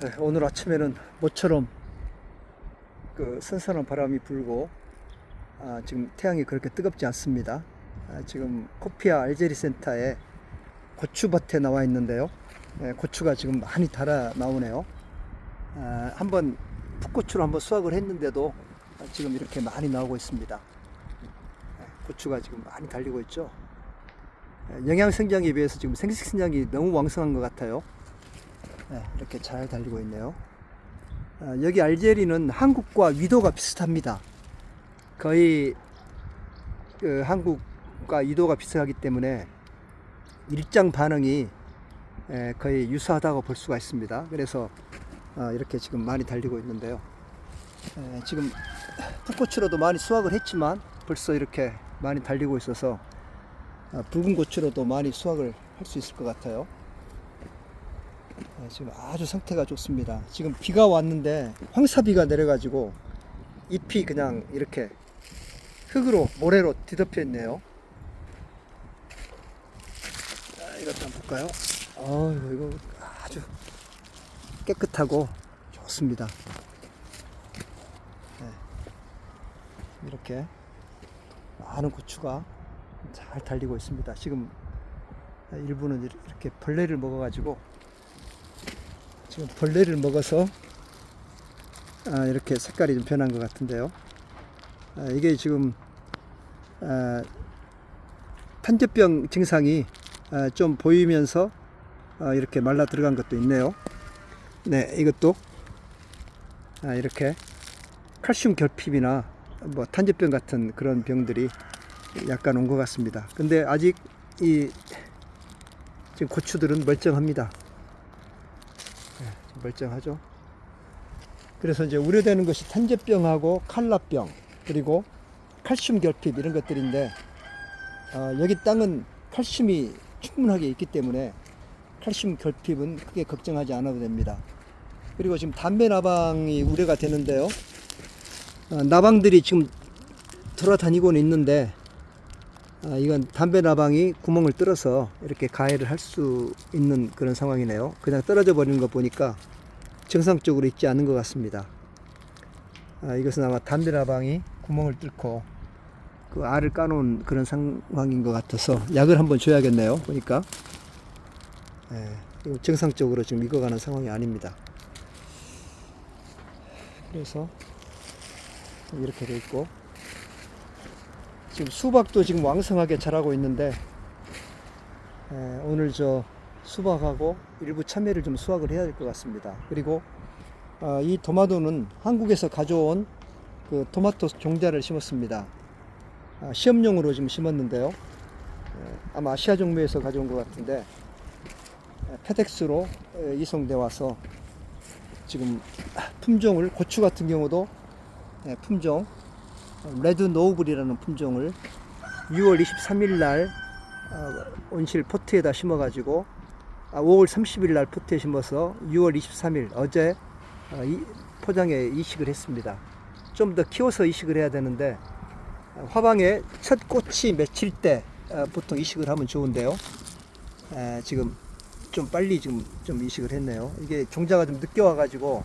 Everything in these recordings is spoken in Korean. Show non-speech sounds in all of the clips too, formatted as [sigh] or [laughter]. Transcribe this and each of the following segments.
네, 오늘 아침에는 모처럼 그 선선한 바람이 불고 아, 지금 태양이 그렇게 뜨겁지 않습니다. 아, 지금 코피아 알제리 센터에 고추밭에 나와 있는데요. 네, 고추가 지금 많이 달아 나오네요. 아, 한번 풋고추를 한번 수확을 했는데도 지금 이렇게 많이 나오고 있습니다. 네, 고추가 지금 많이 달리고 있죠. 네, 영양 성장에 비해서 지금 생식 성장이 너무 왕성한 것 같아요. 네, 이렇게 잘 달리고 있네요. 아, 여기 알제리는 한국과 위도가 비슷합니다. 거의 그 한국과 위도가 비슷하기 때문에 일장 반응이 에, 거의 유사하다고 볼 수가 있습니다. 그래서 아, 이렇게 지금 많이 달리고 있는데요. 에, 지금 풋고추로도 많이 수확을 했지만 벌써 이렇게 많이 달리고 있어서 아, 붉은 고추로도 많이 수확을 할 수 있을 것 같아요. 네, 지금 아주 상태가 좋습니다. 지금 비가 왔는데 황사비가 내려가지고 잎이 그냥 이렇게 흙으로 모래로 뒤덮여 있네요. 자, 이것도 한번 볼까요? 어, 이거 아주 깨끗하고 좋습니다. 네. 이렇게 많은 고추가 잘 달리고 있습니다. 지금 일부는 이렇게 벌레를 먹어가지고 지금 벌레를 먹어서 아, 이렇게 색깔이 좀 변한 것 같은데요. 아, 이게 지금 아, 탄저병 증상이 아, 좀 보이면서 아, 이렇게 말라 들어간 것도 있네요. 네, 이것도 아, 이렇게 칼슘 결핍이나 뭐 탄저병 같은 그런 병들이 약간 온 것 같습니다. 근데 아직 이 지금 고추들은 멀쩡합니다. 멀쩡하죠. 그래서 이제 우려되는 것이 탄저병하고 칼라병 그리고 칼슘 결핍 이런 것들인데 어, 여기 땅은 칼슘이 충분하게 있기 때문에 칼슘 결핍은 크게 걱정하지 않아도 됩니다. 그리고 지금 담배 나방이 우려가 되는데요. 어, 나방들이 지금 돌아다니고는 있는데 아, 이건 담배 나방이 구멍을 뚫어서 이렇게 가해를 할 수 있는 그런 상황이네요. 그냥 떨어져 버리는 거 보니까 정상적으로 있지 않은 것 같습니다. 아, 이것은 아마 담배 나방이 구멍을 뚫고 그 알을 까놓은 그런 상황인 것 같아서 약을 한번 줘야겠네요. 보니까 예, 정상적으로 지금 익어가는 상황이 아닙니다. 그래서 이렇게 돼 있고 지금 수박도 지금 왕성하게 자라고 있는데 에, 오늘 저 수박하고 일부 참외를 좀 수확을 해야 될 것 같습니다. 그리고 어, 이 토마토는 한국에서 가져온 그 토마토 종자를 심었습니다. 아, 시험용으로 지금 심었는데요. 에, 아마 아시아 종묘에서 가져온 것 같은데 에, 페덱스로 에, 이송돼 와서 지금 품종을 고추 같은 경우도 에, 품종 레드 노우블이라는 품종을 6월 23일 날 어, 온실 포트에다 심어가지고 아, 5월 30일 날 포트에 심어서 6월 23일 어제 어, 이, 포장에 이식을 했습니다. 좀 더 키워서 이식을 해야 되는데 어, 화방에 첫 꽃이 맺힐 때 어, 보통 이식을 하면 좋은데요. 에, 지금 좀 빨리 지금 좀 이식을 했네요. 이게 종자가 좀 늦게 와가지고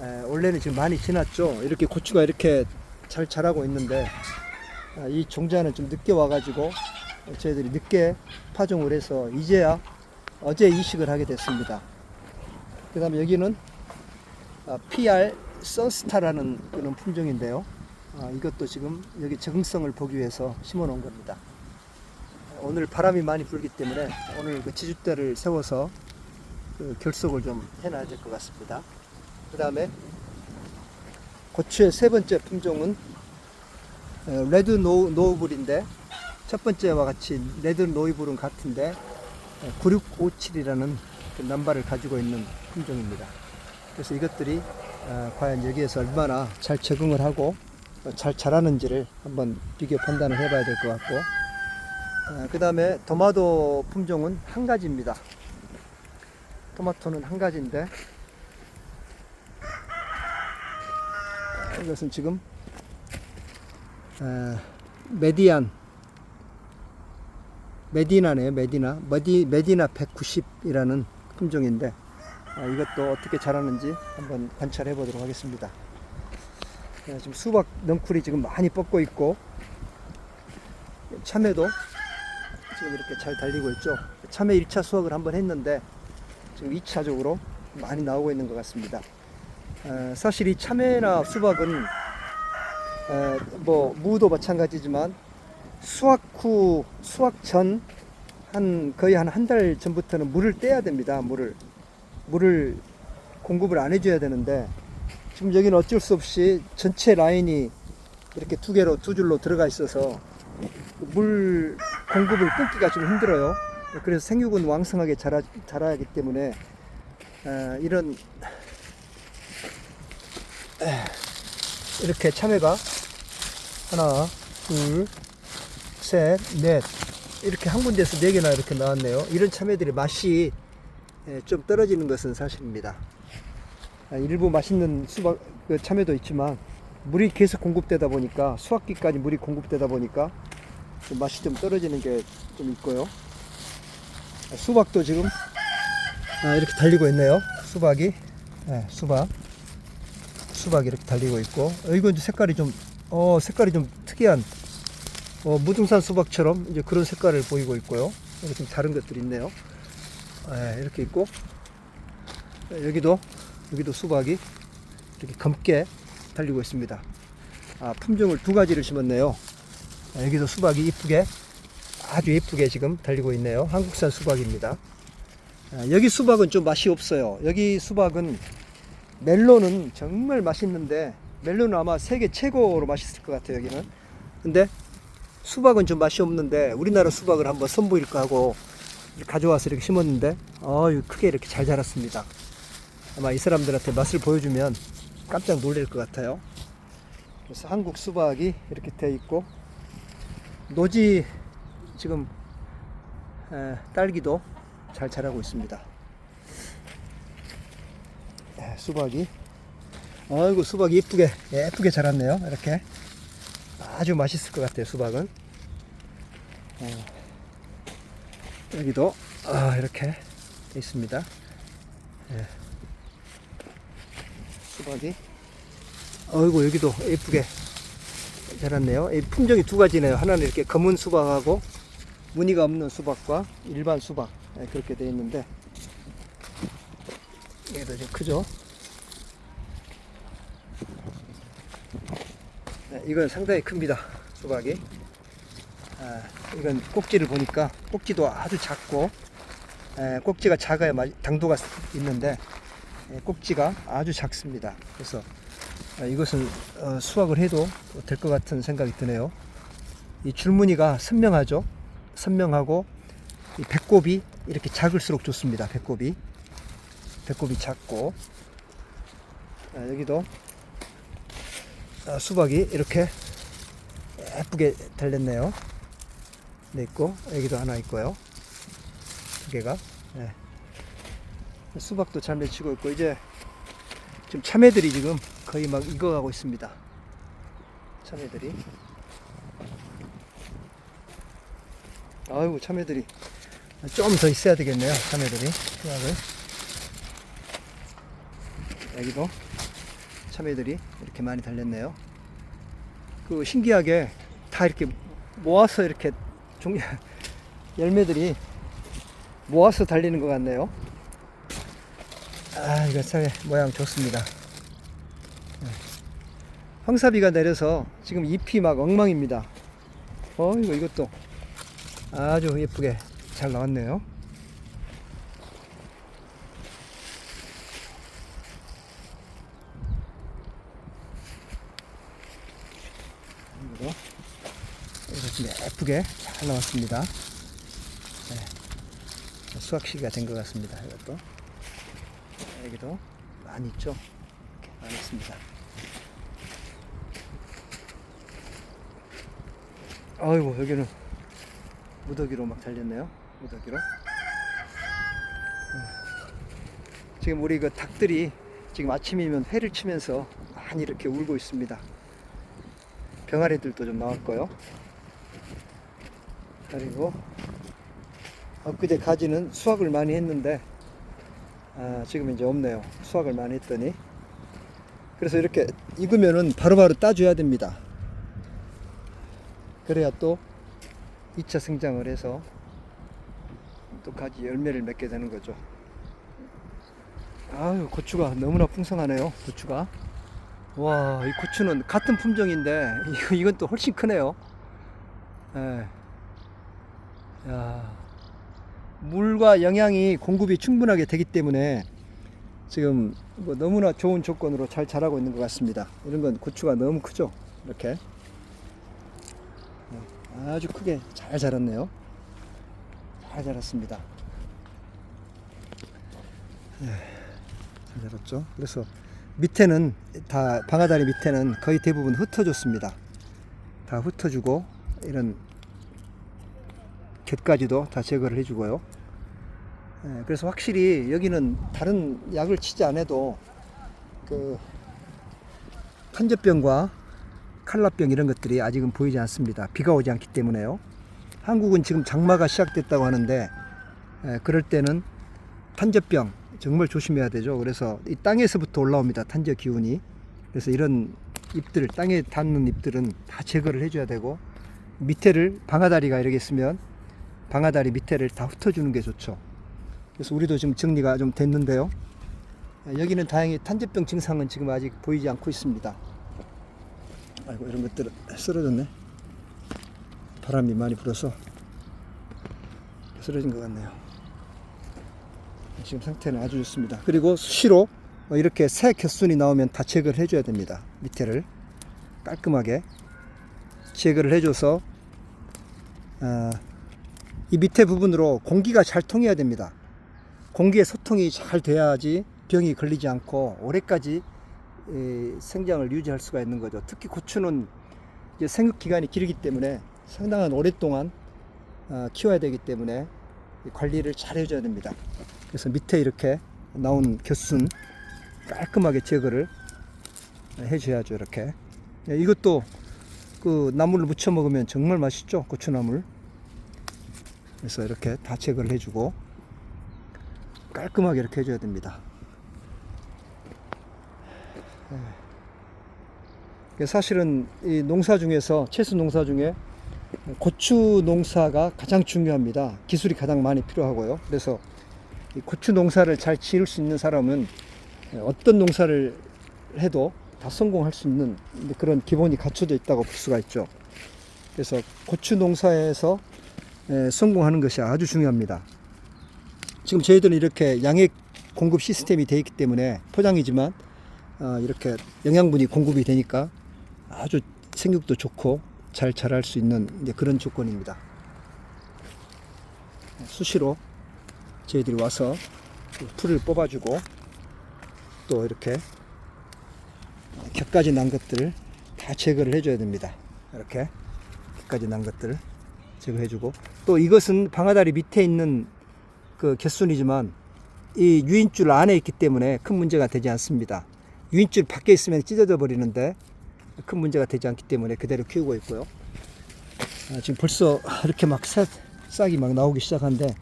에, 원래는 지금 많이 지났죠. 이렇게 고추가 이렇게 잘 자라고 있는데 아, 이 종자는 좀 늦게 와가지고 저희들이 늦게 파종을 해서 이제야 어제 이식을 하게 됐습니다. 그 다음에 여기는 아, PR 선스타라는 그런 품종인데요. 아, 이것도 지금 여기 적응성을 보기 위해서 심어 놓은 겁니다. 오늘 바람이 많이 불기 때문에 오늘 그 지주대를 세워서 그 결속을 좀 해놔야 될 것 같습니다. 그 다음에 고추의 세 번째 품종은 어, 레드 노, 노우블인데 첫 번째와 같이 레드 노이블은 같은데 9657이라는 그 남바를 가지고 있는 품종입니다. 그래서 이것들이 어, 과연 여기에서 얼마나 잘 적응을 하고 어, 잘 자라는지를 한번 비교 판단을 해봐야 될 것 같고 그 다음에 토마토 품종은 한 가지입니다. 토마토는 한 가지인데 이것은 지금 어, 메디안 메디나네요 메디나 메디, 메디나 190이라는 품종인데 아, 이것도 어떻게 자라는지 한번 관찰해 보도록 하겠습니다. 네, 지금 수박 넝쿨이 지금 많이 뻗고 있고 참외도 지금 이렇게 잘 달리고 있죠. 참외 1차 수확을 한번 했는데 지금 2차적으로 많이 나오고 있는 것 같습니다. 어, 사실 이 참외나 수박은 에, 뭐 무도 마찬가지지만 수확 후 수확 전 한 거의 한 한 달 전부터는 물을 떼야 됩니다. 물을 물을 공급을 안 해줘야 되는데 지금 여기는 어쩔 수 없이 전체 라인이 이렇게 두 개로 두 줄로 들어가 있어서 물 공급을 끊기가 좀 힘들어요. 그래서 생육은 왕성하게 자라, 자라야 하기 때문에 어, 이런 에, 이렇게 참외가 하나, 둘, 셋, 넷 이렇게 한 군데서 네 개나 이렇게 나왔네요. 이런 참외들이 맛이 예, 좀 떨어지는 것은 사실입니다. 아, 일부 맛있는 수박 그 참외도 있지만 물이 계속 공급되다 보니까 수확기까지 물이 공급되다 보니까 좀 맛이 좀 떨어지는 게 좀 있고요. 아, 수박도 지금 아, 이렇게 달리고 있네요. 수박이 예, 수박 수박 이렇게 달리고 있고 어, 이건 색깔이 좀 어, 색깔이 좀 특이한 어, 무등산 수박처럼 이제 그런 색깔을 보이고 있고요. 여기 좀 다른 것들이 있네요. 예, 이렇게 있고 예, 여기도 여기도 수박이 이렇게 검게 달리고 있습니다. 아, 품종을 두 가지를 심었네요. 아, 여기도 수박이 이쁘게 아주 예쁘게 지금 달리고 있네요. 한국산 수박입니다. 아, 여기 수박은 좀 맛이 없어요. 여기 수박은 멜론은 정말 맛있는데 멜론은 아마 세계 최고로 맛있을 것 같아요. 여기는. 근데 수박은 좀 맛이 없는데 우리나라 수박을 한번 선보일까 하고 가져와서 이렇게 심었는데 어유 크게 이렇게 잘 자랐습니다. 아마 이 사람들한테 맛을 보여주면 깜짝 놀랄 것 같아요. 그래서 한국 수박이 이렇게 되어 있고 노지 지금 에, 딸기도 잘 자라고 있습니다. 에, 수박이 아이고 수박이 예쁘게 예쁘게 자랐네요. 이렇게 아주 맛있을 것 같아요. 수박은 어, 여기도 아, 이렇게 돼 있습니다. 예. 수박이 어이구 여기도 예쁘게 자랐네요. 이 품종이 두 가지네요. 하나는 이렇게 검은 수박하고 무늬가 없는 수박과 일반 수박 예, 그렇게 되어 있는데 얘도 좀 크죠. 이건 상당히 큽니다. 수박이. 아, 이건 꼭지를 보니까 꼭지도 아주 작고 에, 꼭지가 작아야 마- 당도가 있는데 에, 꼭지가 아주 작습니다. 그래서 아, 이것은 어, 수확을 해도 될 것 같은 생각이 드네요. 이 줄무늬가 선명하죠. 선명하고 이 배꼽이 이렇게 작을수록 좋습니다. 배꼽이 배꼽이 작고 아, 여기도 아, 수박이 이렇게 예쁘게 달렸네요. 네 있고 여기도 하나 있고요. 두 개가. 네. 수박도 잘 맺히고 있고 이제 지금 참외들이 지금 거의 막 익어가고 있습니다. 참외들이. 아이고 참외들이 좀 더 있어야 되겠네요. 참외들이 수확을. 여기도 참외들이 이렇게 많이 달렸네요. 그 신기하게 다 이렇게 모아서 이렇게 종 [laughs] 열매들이 모아서 달리는 것 같네요. 아, 이거 참 모양 좋습니다. 네. 황사비가 내려서 지금 잎이 막 엉망입니다. 어, 이거 이것도 아주 예쁘게 잘 나왔네요. 이거 이거 좀 예쁘게 잘 나왔습니다. 네. 수확 시기가 된 것 같습니다. 이것도 여기도 많이 있죠. 이렇게 많이 있습니다. 아이고 여기는 무더기로 막 달렸네요. 무더기로. 네. 지금 우리 그 닭들이 지금 아침이면 회를 치면서 많이 이렇게 울고 있습니다. 병아리들도 좀 나왔고요. 그리고 엊그제 가지는 수확을 많이 했는데 아, 지금 이제 없네요. 수확을 많이 했더니. 그래서 이렇게 익으면은 바로바로 따줘야 됩니다. 그래야 또 2차 성장을 해서 또 가지 열매를 맺게 되는 거죠. 아유, 고추가 너무나 풍성하네요. 고추가. 와, 이 고추는 같은 품종인데 이건 또 훨씬 크네요. 예. 야. 물과 영양이 공급이 충분하게 되기 때문에 지금 뭐 너무나 좋은 조건으로 잘 자라고 있는 것 같습니다. 이런 건 고추가 너무 크죠? 이렇게. 네, 아주 크게 잘 자랐네요. 잘 자랐습니다. 네, 잘 자랐죠? 그래서 밑에는 다 방아다리 밑에는 거의 대부분 흩어졌습니다. 다 흩어주고 이런 곁까지도 다 제거를 해주고요. 예, 그래서 확실히 여기는 다른 약을 치지 않아도 그 탄저병과 칼라병 이런 것들이 아직은 보이지 않습니다. 비가 오지 않기 때문에요. 한국은 지금 장마가 시작됐다고 하는데 예, 그럴 때는 탄저병 정말 조심해야 되죠. 그래서 이 땅에서부터 올라옵니다. 탄저 기운이. 그래서 이런 잎들 땅에 닿는 잎들은 다 제거를 해줘야 되고 밑에를 방아다리가 이렇게 있으면 방아다리 밑에를 다 흩어주는 게 좋죠. 그래서 우리도 지금 정리가 좀 됐는데요. 여기는 다행히 탄저병 증상은 지금 아직 보이지 않고 있습니다. 아이고 이런 것들 쓰러졌네. 바람이 많이 불어서 쓰러진 것 같네요. 지금 상태는 아주 좋습니다. 그리고 수시로 이렇게 새 겹순이 나오면 다 제거를 해줘야 됩니다. 밑에를 깔끔하게 제거를 해줘서 아, 이 밑에 부분으로 공기가 잘 통해야 됩니다. 공기의 소통이 잘 돼야지 병이 걸리지 않고 오래까지 이, 생장을 유지할 수가 있는 거죠. 특히 고추는 이제 생육 기간이 길기 때문에 상당한 오랫동안 어, 키워야 되기 때문에 이 관리를 잘 해줘야 됩니다. 그래서 밑에 이렇게 나온 곁순 깔끔하게 제거를 해줘야죠. 이렇게 예, 이것도 그 나물을 무쳐 먹으면 정말 맛있죠. 고추나물. 그래서 이렇게 다 제거를 해주고 깔끔하게 이렇게 해줘야 됩니다. 예. 사실은 이 농사 중에서 채소 농사 중에 고추 농사가 가장 중요합니다. 기술이 가장 많이 필요하고요. 그래서 이 고추 농사를 잘 지을 수 있는 사람은 어떤 농사를 해도 다 성공할 수 있는 그런 기본이 갖춰져 있다고 볼 수가 있죠. 그래서 고추 농사에서 에, 성공하는 것이 아주 중요합니다. 지금 저희들은 이렇게 양액 공급 시스템이 되어 있기 때문에 포장이지만 어, 이렇게 영양분이 공급이 되니까 아주 생육도 좋고 잘 자랄 수 있는 그런 조건입니다. 수시로 저희들이 와서 풀을 뽑아주고 또 이렇게 겹까지 난 것들을 다 제거를 해줘야 됩니다. 이렇게 겹까지 난 것들을 제거해주고 또 이것은 방아다리 밑에 있는 그 겹순이지만 이 유인줄 안에 있기 때문에 큰 문제가 되지 않습니다. 유인줄 밖에 있으면 찢어져 버리는데 큰 문제가 되지 않기 때문에 그대로 키우고 있고요. 아, 지금 벌써 이렇게 막 싹, 싹이 막 나오기 시작한데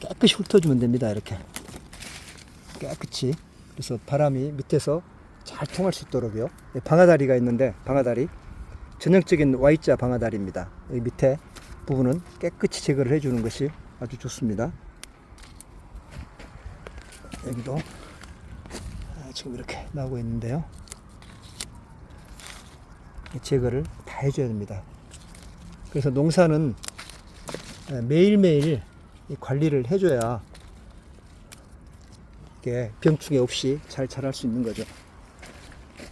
깨끗이 훑어주면 됩니다. 이렇게 깨끗이 그래서 바람이 밑에서 잘 통할 수 있도록요. 네, 방아다리가 있는데 방아다리 전형적인 Y자 방아다리입니다. 여기 밑에 부분은 깨끗이 제거를 해주는 것이 아주 좋습니다. 여기도 아, 지금 이렇게 나오고 있는데요. 제거를 다 해줘야 됩니다. 그래서 농사는 매일매일 관리를 해줘야 이게 병충해 없이 잘 자랄 수 있는 거죠.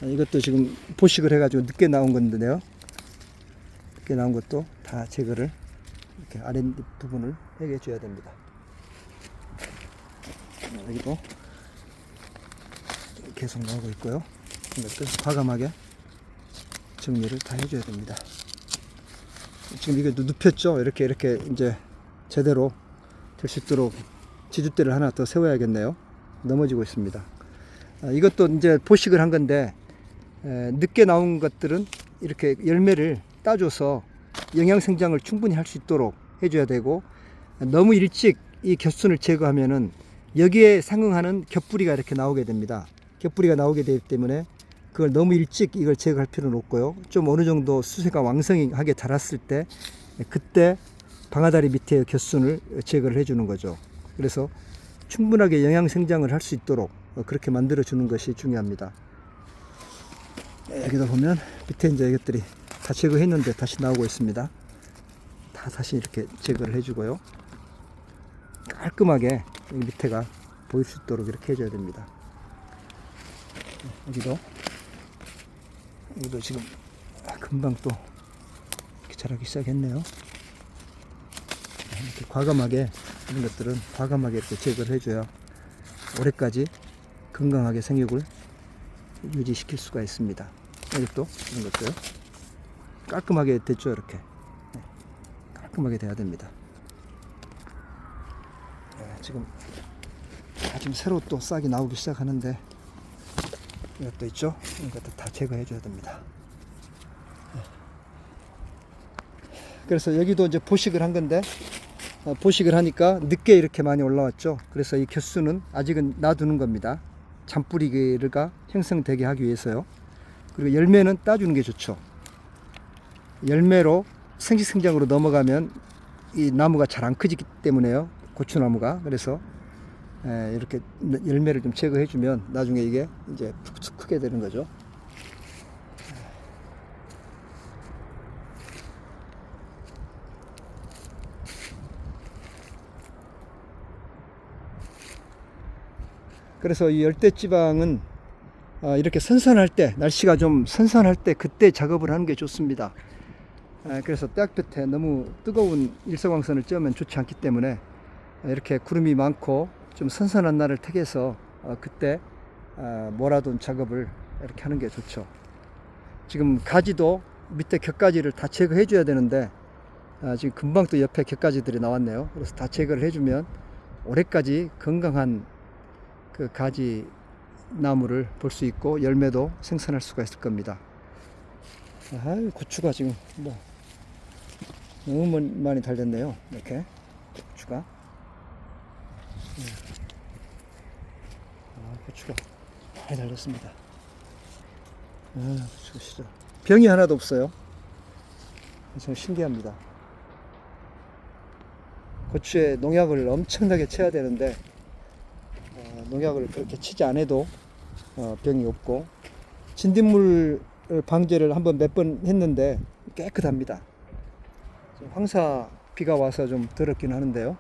아, 이것도 지금 보식을 해가지고 늦게 나온 건데요. 늦게 나온 것도 다 제거를 이렇게 아랫 부분을 해줘야 됩니다. 아, 여기도 계속 나오고 있고요. 이것도 과감하게 정리를 다 해줘야 됩니다. 지금 이게 눕혔죠? 이렇게 이렇게 이제 제대로 될 수 있도록 지주대를 하나 더 세워야겠네요. 넘어지고 있습니다. 아, 이것도 이제 보식을 한 건데 에, 늦게 나온 것들은 이렇게 열매를 따줘서 영양 생장을 충분히 할 수 있도록 해줘야 되고 너무 일찍 이 겹순을 제거하면은 여기에 상응하는 겹뿌리가 이렇게 나오게 됩니다. 겹뿌리가 나오게 되기 때문에 그걸 너무 일찍 이걸 제거할 필요는 없고요. 좀 어느 정도 수세가 왕성하게 자랐을 때 그때 방아다리 밑에 겹순을 제거를 해주는 거죠. 그래서 충분하게 영양 생장을 할 수 있도록 어, 그렇게 만들어 주는 것이 중요합니다. 여기다 보면 밑에 이제 이것들이 다 제거했는데 다시 나오고 있습니다. 다 다시 이렇게 제거를 해주고요. 깔끔하게 여기 밑에가 보일 수 있도록 이렇게 해줘야 됩니다. 여기도 여기도 지금 아, 금방 또 이렇게 자라기 시작했네요. 이렇게 과감하게 이런 것들은 과감하게 이렇게 제거를 해줘야 올해까지 건강하게 생육을 유지시킬 수가 있습니다. 여기 또 이런 것들 깔끔하게 됐죠 이렇게 네, 깔끔하게 돼야 됩니다. 네, 지금 아, 지금 새로 또 싹이 나오기 시작하는데 이것도 있죠. 이런 것도 다 제거해 줘야 됩니다. 네. 그래서 여기도 이제 보식을 한 건데 어, 보식을 하니까 늦게 이렇게 많이 올라왔죠. 그래서 이 겹수는 아직은 놔두는 겁니다. 잔뿌리가 형성되게 하기 위해서요. 그리고 열매는 따주는 게 좋죠. 열매로 생식생장으로 넘어가면 이 나무가 잘 안 커지기 때문에요. 고추나무가. 그래서 에, 이렇게 열매를 좀 제거해주면 나중에 이게 이제 푹푹 크게 되는 거죠. 그래서 이 열대지방은 아, 이렇게 선선할 때 날씨가 좀 선선할 때 그때 작업을 하는 게 좋습니다. 아, 그래서 떼약볕에 너무 뜨거운 일사광선을 쬐면 좋지 않기 때문에 이렇게 구름이 많고 좀 선선한 날을 택해서 어, 그때 아, 몰아둔 작업을 이렇게 하는 게 좋죠. 지금 가지도 밑에 격가지를 다 제거해 줘야 되는데 아, 지금 금방 또 옆에 격가지들이 나왔네요. 그래서 다 제거를 해주면 올해까지 건강한 그 가지 나무를 볼 수 있고 열매도 생산할 수가 있을 겁니다. 아, 고추가 지금 뭐 너무 많- 많이 달렸네요. 이렇게 고추가. 음. 아, 고추가 많이 달렸습니다. 아, 고추가 진짜 병이 하나도 없어요. 참 신기합니다. 고추에 농약을 엄청나게 쳐야 되는데 어, 농약을 그렇게 치지 않아도 어, 병이 없고 진딧물 방제를 한번 몇 번 했는데 깨끗합니다. 황사 비가 와서 좀 더럽긴 하는데요.